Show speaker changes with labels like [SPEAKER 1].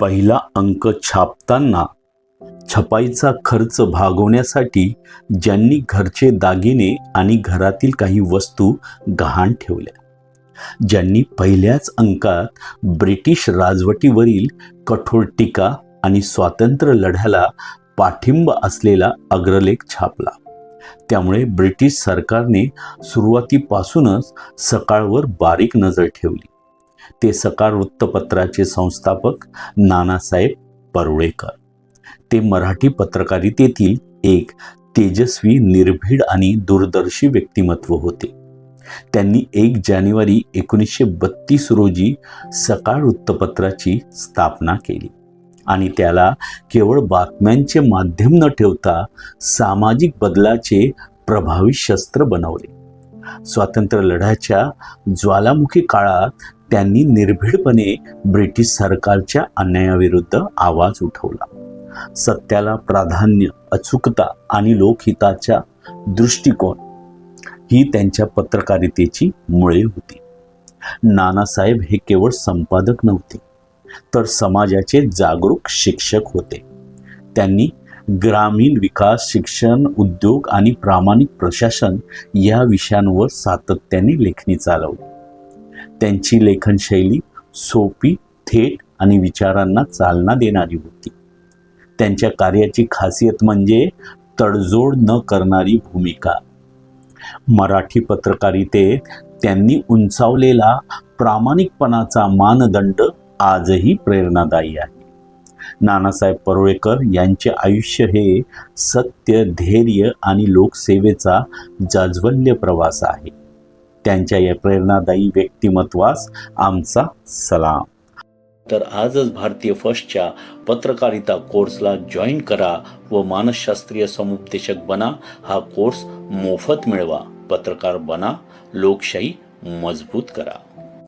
[SPEAKER 1] पहिला अंक छापताना छपाईचा खर्च भागवण्यासाठी ज्यांनी घरचे दागिने आणि घरातील काही वस्तू गहाण ठेवल्या ज्यांनी पहिल्याच अंकात ब्रिटिश राजवटीवरील कठोर टीका आणि स्वातंत्र्य लढ्याला पाठिंबा असलेला अग्रलेख छापला. त्यामुळे ब्रिटिश सरकारने सुरुवातीपासूनच सकाळवर बारीक नजर ठेवली. ते सकाळ वृत्तपत्राचे संस्थापक नानासाहेब परुळेकर. ते मराठी पत्रकारितेतील एक तेजस्वी निर्भीड आणि दूरदर्शी व्यक्तिमत्व होते. त्यांनी एक जानेवारी एकोणीसशे बत्तीस रोजी सकाळ वृत्तपत्राची स्थापना केली आणि त्याला केवळ बातम्यांचे माध्यम न ठेवता सामाजिक बदलाचे प्रभावी शस्त्र बनवले. स्वातंत्र्य लढ्याच्या ज्वालामुखी काळात त्यांनी निर्भीडपणे ब्रिटिश सरकारच्या अन्यायाविरुद्ध आवाज उठवला. सत्याला प्राधान्य अचूकता आणि लोकहिताच्या दृष्टिकोन ही त्यांच्या पत्रकारितेची मुळे होती. नानासाहेब हे केवळ संपादक नव्हते तर समाजाचे जागरूक शिक्षक होते. त्यांनी ग्रामीण विकास शिक्षण उद्योग आणि प्रामाणिक प्रशासन या विषयांवर सातत्याने लेखणी चालवली. त्यांची लेखनशैली सोपी थेट आणि विचारांना चालना देणारी होती. त्यांच्या कार्याची खासियत म्हणजे तडजोड न करणारी भूमिका. मराठी पत्रकारितेत त्यांनी उंचावलेला प्रामाणिकपणाचा मानदंड आजही प्रेरणादायी आहे. नानासाहेब परोळेकर यांचे आयुष्य हे सत्य धैर्य आणि लोकसेवेचा जाज्वल्य प्रवास आहे. त्यांच्या या प्रेरणादायी व्यक्तिमत्वास आमचा सलाम. तर आजच भारतीय फर्स्टच्या पत्रकारिता कोर्सला जॉईन करा व मानसशास्त्रीय समुपदेशक बना. हा कोर्स मोफत मिळवा. पत्रकार बना. लोकशाही मजबूत करा.